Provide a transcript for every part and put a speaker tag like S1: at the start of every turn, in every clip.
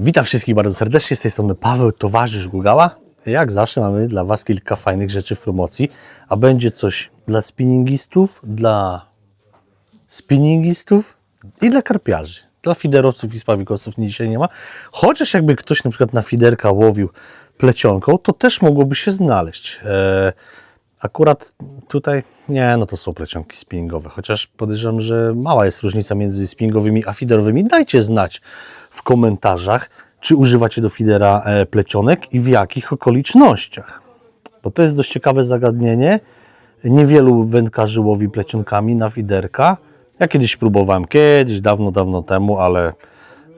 S1: Witam wszystkich bardzo serdecznie, z tej strony Paweł, towarzysz Gugała. Jak zawsze mamy dla Was kilka fajnych rzeczy w promocji, a będzie coś dla spinningistów, dla spinningistów i dla karpiarzy. Dla fiderowców i spawikowców dzisiaj nie ma. Chociaż jakby ktoś na przykład na fiderka łowił plecionką, to też mogłoby się znaleźć. Eee, akurat tutaj nie, no to są plecionki spinningowe, chociaż podejrzewam, że mała jest różnica między spinningowymi a fiderowymi. Dajcie znać w komentarzach, czy używacie do fidera e, plecionek i w jakich okolicznościach. Bo to jest dość ciekawe zagadnienie. Niewielu wędkarzy łowi plecionkami na fiderka. Ja kiedyś próbowałem, kiedyś, dawno, dawno temu, ale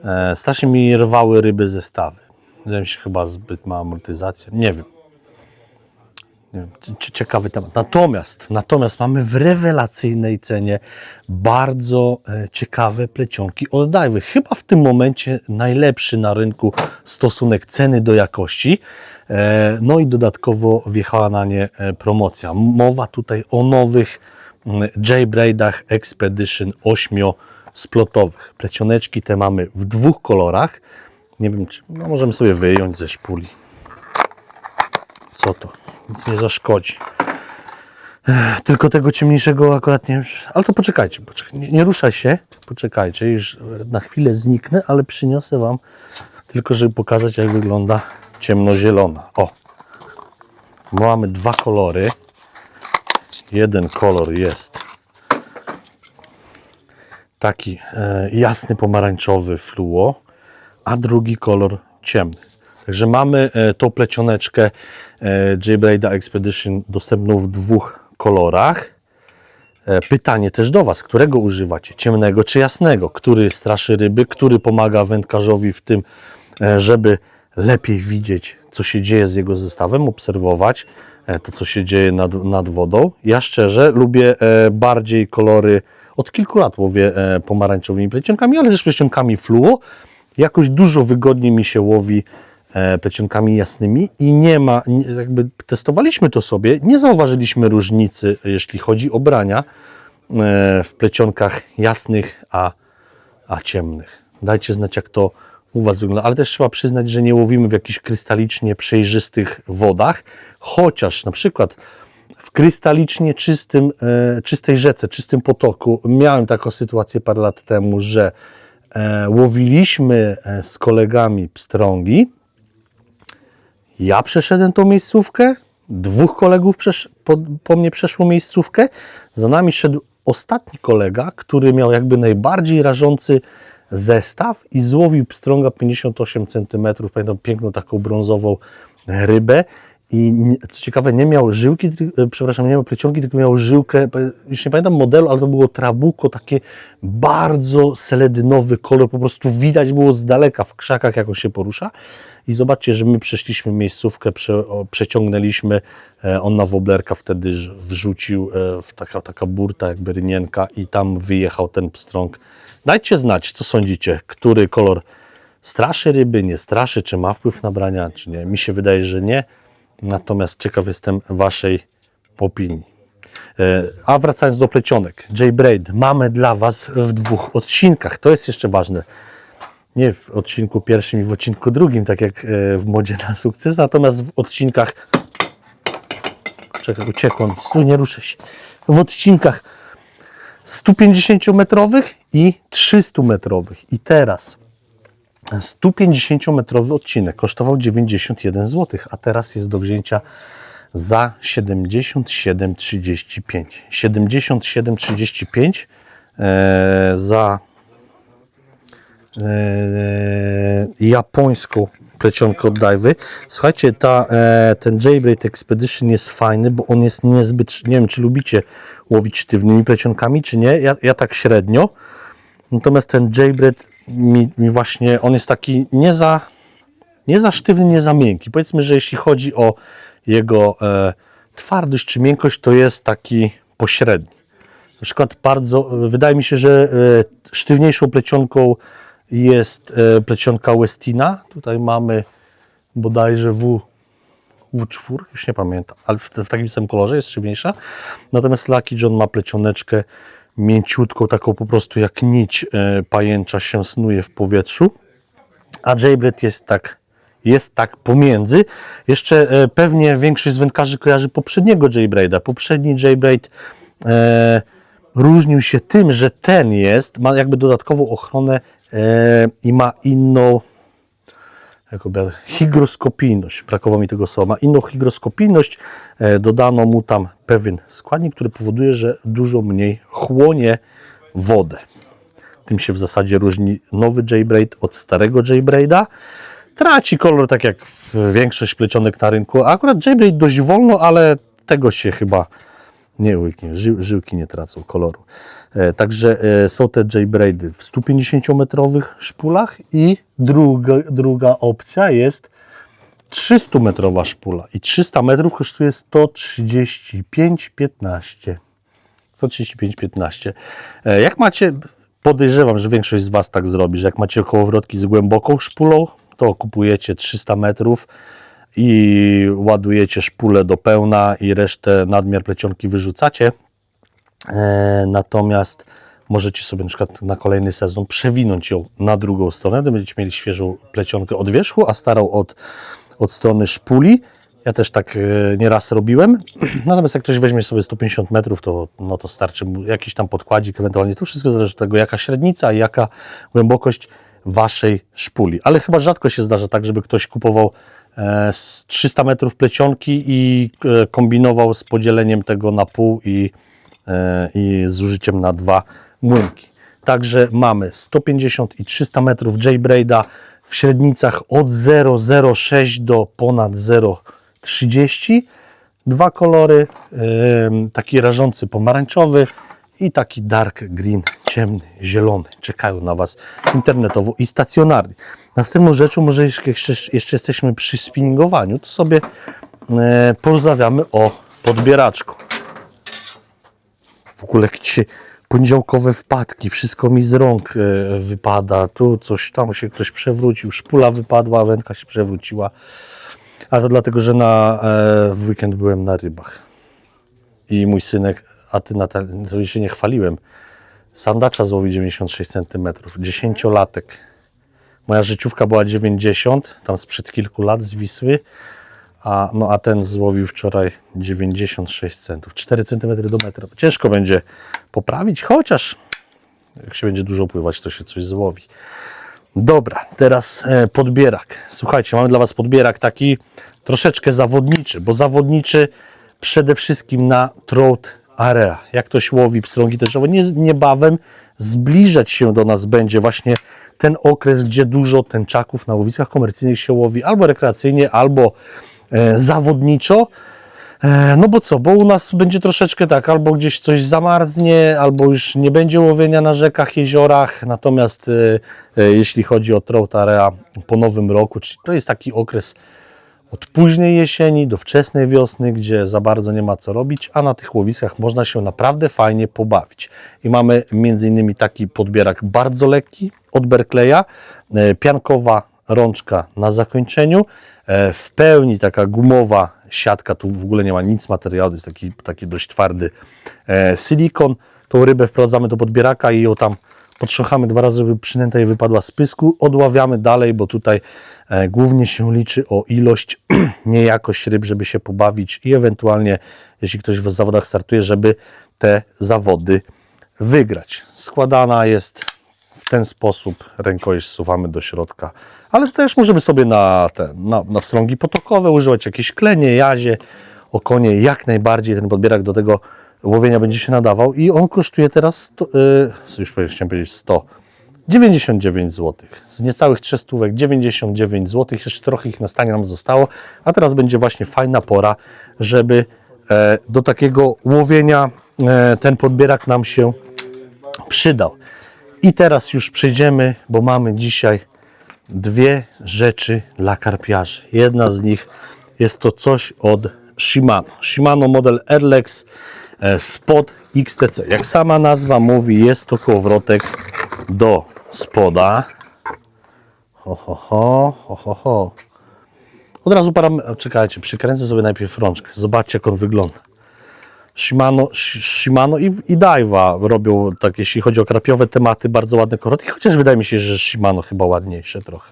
S1: e, strasznie mi rwały ryby zestawy. Wydaje mi się chyba zbyt mała amortyzacja, nie wiem. Ciekawy temat. Natomiast, natomiast mamy w rewelacyjnej cenie bardzo e, ciekawe plecionki od Dajwy. Chyba w tym momencie najlepszy na rynku stosunek ceny do jakości. E, no i dodatkowo wjechała na nie e, promocja. Mowa tutaj o nowych J-Braidach Expedition 8-splotowych. Plecioneczki te mamy w dwóch kolorach. Nie wiem, czy no możemy sobie wyjąć ze szpuli. Co to? Nic nie zaszkodzi. Tylko tego ciemniejszego akurat nie Ale to poczekajcie, poczekaj. Nie, nie ruszaj się. Poczekajcie, już na chwilę zniknę, ale przyniosę Wam tylko, żeby pokazać, jak wygląda ciemnozielona. O! Mamy dwa kolory. Jeden kolor jest taki e, jasny pomarańczowy fluo, a drugi kolor ciemny. Także mamy e, tą plecioneczkę e, J-Braida Expedition dostępną w dwóch kolorach. E, Pytanie też do Was, którego używacie? Ciemnego czy jasnego? Który straszy ryby? Który pomaga wędkarzowi w tym, żeby lepiej widzieć, co się dzieje z jego zestawem, obserwować to, co się dzieje nad, nad wodą? Ja szczerze lubię bardziej kolory, od kilku lat łowię pomarańczowymi plecionkami, ale też plecionkami fluo. Jakoś dużo wygodniej mi się łowi plecionkami jasnymi i nie ma, jakby testowaliśmy to sobie, nie zauważyliśmy różnicy, jeśli chodzi o brania e, w plecionkach jasnych, a, a ciemnych. Dajcie znać, jak to u Was wygląda, ale też trzeba przyznać, że nie łowimy w jakichś krystalicznie przejrzystych wodach, chociaż na przykład w krystalicznie czystym, e, czystej rzece, czystym potoku miałem taką sytuację parę lat temu, że e, łowiliśmy e, z kolegami pstrągi, ja przeszedłem tą miejscówkę, dwóch kolegów po, po mnie przeszło miejscówkę, za nami szedł ostatni kolega, który miał jakby najbardziej rażący zestaw i złowił pstrąga 58 cm, pamiętam piękną taką brązową rybę i co ciekawe nie miał żyłki, e, przepraszam, nie miał plecionki, tylko miał żyłkę, już nie pamiętam modelu, ale to było trabuko, takie bardzo seledynowy kolor, po prostu widać było z daleka w krzakach, jak on się porusza. I zobaczcie, że my przeszliśmy miejscówkę, prze, przeciągnęliśmy, e, on na woblerka wtedy wrzucił e, w taka, taka burta, jakby rynienka i tam wyjechał ten pstrąg. Dajcie znać, co sądzicie, który kolor straszy ryby, nie straszy, czy ma wpływ na brania, czy nie. Mi się wydaje, że nie. Natomiast ciekaw jestem Waszej opinii. E, A wracając do plecionek, J-Braid mamy dla Was w dwóch odcinkach. To jest jeszcze ważne. Nie w odcinku pierwszym i w odcinku drugim, tak jak e, w modzie na sukces, natomiast w odcinkach. Czekaj, uciekłem, tu nie ruszę się. W odcinkach 150-metrowych i 300-metrowych. I teraz 150-metrowy odcinek kosztował 91 zł, a teraz jest do wzięcia za 77,35. 77,35 e, za e, japońską plecionkę od Dajwy. Słuchajcie, ta, e, ten J-Braid Expedition jest fajny, bo on jest niezbyt, nie wiem czy lubicie łowić sztywnymi plecionkami, czy nie, ja, ja tak średnio. Natomiast ten J-Braid mi, mi właśnie, on jest taki nie za, nie za sztywny, nie za miękki. Powiedzmy, że jeśli chodzi o jego e, twardość czy miękkość, to jest taki pośredni. Na przykład bardzo, wydaje mi się, że e, sztywniejszą plecionką jest e, plecionka Westina. Tutaj mamy bodajże W, W4, już nie pamiętam, ale w, w takim samym kolorze jest sztywniejsza. Natomiast Lucky John ma plecioneczkę mięciutką, taką po prostu jak nić e, pajęcza się snuje w powietrzu. a Jaybird jest tak, jest tak pomiędzy. Jeszcze e, pewnie większość z wędkarzy kojarzy poprzedniego Jaybraida. Poprzedni Jaybraid e, różnił się tym, że ten jest, ma jakby dodatkową ochronę e, i ma inną jak obiad, hygroskopijność, brakowało mi tego słowa, ma inną hygroskopijność, e, dodano mu tam pewien składnik, który powoduje, że dużo mniej chłonie wodę. Tym się w zasadzie różni nowy J-Braid od starego J-Braida. Traci kolor, tak jak większość plecionek na rynku. A akurat J-Braid dość wolno, ale tego się chyba nie łyknie. Ży, żyłki nie tracą koloru. E, także e, są te J-Braidy w 150-metrowych szpulach i druga, druga opcja jest 300-metrowa szpula. I 300 metrów kosztuje 135,15. 135,15. E, Jak macie, podejrzewam, że większość z Was tak zrobi, że jak macie kołowrotki z głęboką szpulą, to kupujecie 300 metrów i ładujecie szpulę do pełna i resztę nadmiar plecionki wyrzucacie. E, natomiast możecie sobie na przykład na kolejny sezon przewinąć ją na drugą stronę, to będziecie mieli świeżą plecionkę od wierzchu, a starą od, od strony szpuli. Ja też tak e, nieraz robiłem. Natomiast jak ktoś weźmie sobie 150 metrów, to, no to starczy mu jakiś tam podkładzik, ewentualnie to wszystko zależy od tego, jaka średnica i jaka głębokość waszej szpuli. Ale chyba rzadko się zdarza tak, żeby ktoś kupował z 300 metrów plecionki i e, kombinował z podzieleniem tego na pół i, e, i użyciem na dwa młynki. Także mamy 150 i 300 metrów J-Braida w średnicach od 0,06 do ponad 0,30. Dwa kolory, taki rażący pomarańczowy i taki dark green, ciemny, zielony. Czekają na Was internetowo i stacjonarnie. Następną rzeczą, może jeszcze, jesteśmy przy spinningowaniu, to sobie e, porozmawiamy o podbieraczku. W ogóle gdzie poniedziałkowe wpadki, wszystko mi z rąk e, wypada, tu coś tam się ktoś przewrócił, szpula wypadła, wędka się przewróciła. A to dlatego, że na, e, w weekend byłem na rybach. I mój synek, a ty Natal, to się nie chwaliłem, sandacza złowił 96 cm, 10-latek. Moja życiówka była 90, tam sprzed kilku lat z Wisły, a, no, a ten złowił wczoraj 96 centów, 4 cm do metra. Ciężko będzie poprawić, chociaż jak się będzie dużo pływać, to się coś złowi. Dobra, teraz e, podbierak. Słuchajcie, mamy dla Was podbierak taki troszeczkę zawodniczy, bo zawodniczy przede wszystkim na trout area. Jak ktoś łowi pstrągi nie, niebawem zbliżać się do nas będzie właśnie ten okres, gdzie dużo tęczaków na łowiskach komercyjnych się łowi albo rekreacyjnie, albo e, zawodniczo. E, No bo co, bo u nas będzie troszeczkę tak, albo gdzieś coś zamarznie, albo już nie będzie łowienia na rzekach, jeziorach, natomiast e, e, jeśli chodzi o trout area po nowym roku, czyli to jest taki okres od późnej jesieni do wczesnej wiosny, gdzie za bardzo nie ma co robić, a na tych łowiskach można się naprawdę fajnie pobawić. I mamy innymi taki podbierak bardzo lekki od Berkleya, e, piankowa rączka na zakończeniu, e, w pełni taka gumowa siatka, tu w ogóle nie ma nic materiału, jest taki, taki dość twardy e, silikon. Tą rybę wprowadzamy do podbieraka i ją tam potrząchamy dwa razy, żeby przynęta jej wypadła z pysku, odławiamy dalej, bo tutaj e, głównie się liczy o ilość, nie jakość ryb, żeby się pobawić i ewentualnie, jeśli ktoś w zawodach startuje, żeby te zawody wygrać. Składana jest w ten sposób, rękojeść suwamy do środka, ale też możemy sobie na, te, na, na potokowe używać. Jakieś klenie, jazie, okonie, jak najbardziej ten podbierak do tego łowienia będzie się nadawał i on kosztuje teraz, 100, yy, już chciałem powiedzieć 100, 99 zł. Z niecałych 3 stówek 99 zł. Jeszcze trochę ich na stanie nam zostało, a teraz będzie właśnie fajna pora, żeby e, do takiego łowienia e, ten podbierak nam się przydał. I teraz już przejdziemy, bo mamy dzisiaj dwie rzeczy dla karpiarzy. Jedna z nich jest to coś od Shimano. Shimano model Airlex e, Spot XTC. Jak sama nazwa mówi, jest to kołowrotek do spoda. Ho, ho, ho, ho, ho, ho. Od razu param... Czekajcie, przykręcę sobie najpierw rączkę. Zobaczcie, jak on wygląda. Shimano, Sh- Shimano i, i Daiwa robią tak, jeśli chodzi o krapiowe tematy, bardzo ładne koroty, chociaż wydaje mi się, że Shimano chyba ładniejsze trochę.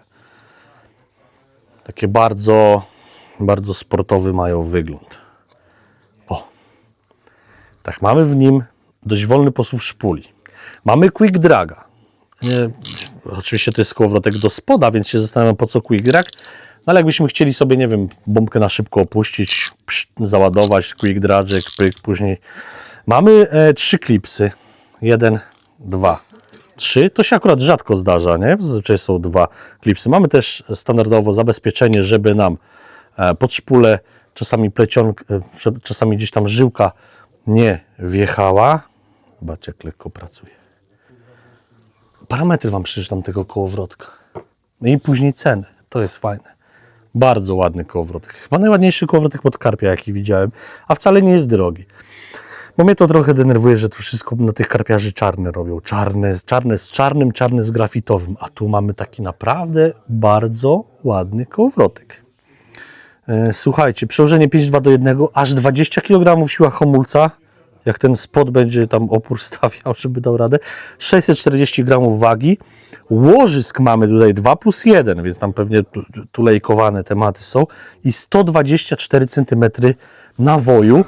S1: Takie bardzo, bardzo sportowy mają wygląd. Tak, mamy w nim dość wolny posłów szpuli. Mamy quick draga. Nie, oczywiście to jest kołowrotek do spoda, więc się zastanawiam po co quick drag. No ale jakbyśmy chcieli sobie, nie wiem, bombkę na szybko opuścić, załadować, quick dragiek, pyk, później. Mamy e, trzy klipsy. Jeden, dwa, trzy. To się akurat rzadko zdarza, nie? Zazwyczaj są dwa klipsy. Mamy też standardowo zabezpieczenie, żeby nam e, pod szpulę czasami plecionk, e, czasami gdzieś tam żyłka nie wjechała. Zobaczcie, jak lekko pracuje. Parametry Wam przeczytam tego kołowrotka. No i później ceny. To jest fajne. Bardzo ładny kołowrotek. Chyba najładniejszy kołowrotek pod karpia, jaki widziałem, a wcale nie jest drogi. Bo mnie to trochę denerwuje, że to wszystko na tych karpiarzy czarne robią. Czarne, czarne z czarnym, czarne z grafitowym. A tu mamy taki naprawdę bardzo ładny kołowrotek. E, Słuchajcie, przełożenie 5,2 do 1, aż 20 kg siła hamulca. Jak ten spot będzie tam opór stawiał, żeby dał radę. 640 gramów wagi. Łożysk mamy tutaj 2 plus 1, więc tam pewnie tu- tu- tulejkowane tematy są. I 124 cm nawoju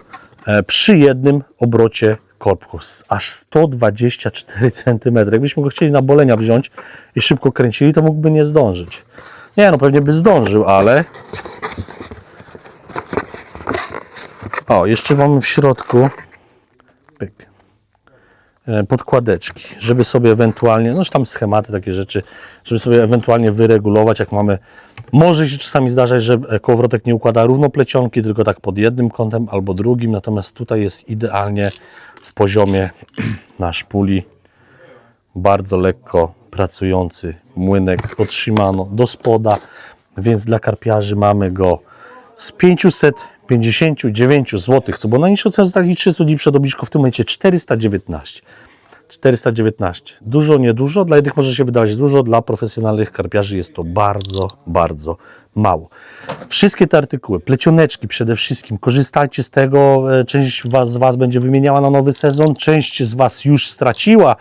S1: e, przy jednym obrocie korpus. Aż 124 cm. Jakbyśmy go chcieli na bolenia wziąć i szybko kręcili, to mógłby nie zdążyć. Nie, no pewnie by zdążył, ale O, jeszcze mamy w środku pyk, e, podkładeczki, żeby sobie ewentualnie, no tam schematy, takie rzeczy, żeby sobie ewentualnie wyregulować, jak mamy, może się czasami zdarzać, że kołowrotek nie układa równo plecionki, tylko tak pod jednym kątem albo drugim, natomiast tutaj jest idealnie w poziomie na szpuli, bardzo lekko pracujący młynek od Shimano do spoda, więc dla karpiarzy mamy go z 559 zł, co było najniższą cenę z takich 300 dni przed obniżką w tym momencie 419. 419. Dużo, niedużo. Dla jednych może się wydawać dużo, dla profesjonalnych karpiarzy jest to bardzo, bardzo mało. Wszystkie te artykuły, plecioneczki przede wszystkim, korzystajcie z tego. E, Część was, z Was będzie wymieniała na nowy sezon, część z Was już straciła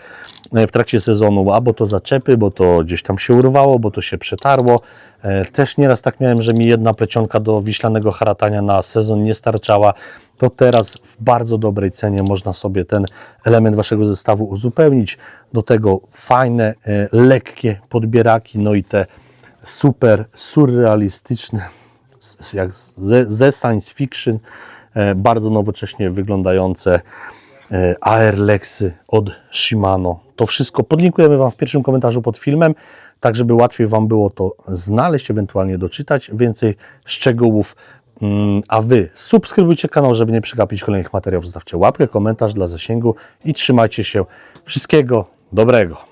S1: w trakcie sezonu, albo to zaczepy, bo to gdzieś tam się urwało, bo to się przetarło. E, Też nieraz tak miałem, że mi jedna plecionka do wiślanego haratania na sezon nie starczała. To teraz w bardzo dobrej cenie można sobie ten element Waszego zestawu uzupełnić. Do tego fajne, e, lekkie podbieraki, no i te super surrealistyczne, jak ze, ze science fiction, e, bardzo nowocześnie wyglądające e, Airlexy od Shimano. To wszystko podlinkujemy Wam w pierwszym komentarzu pod filmem, tak żeby łatwiej Wam było to znaleźć, ewentualnie doczytać więcej szczegółów. Mm, A Wy subskrybujcie kanał, żeby nie przegapić kolejnych materiałów. Zostawcie łapkę, komentarz dla zasięgu i trzymajcie się. Wszystkiego dobrego.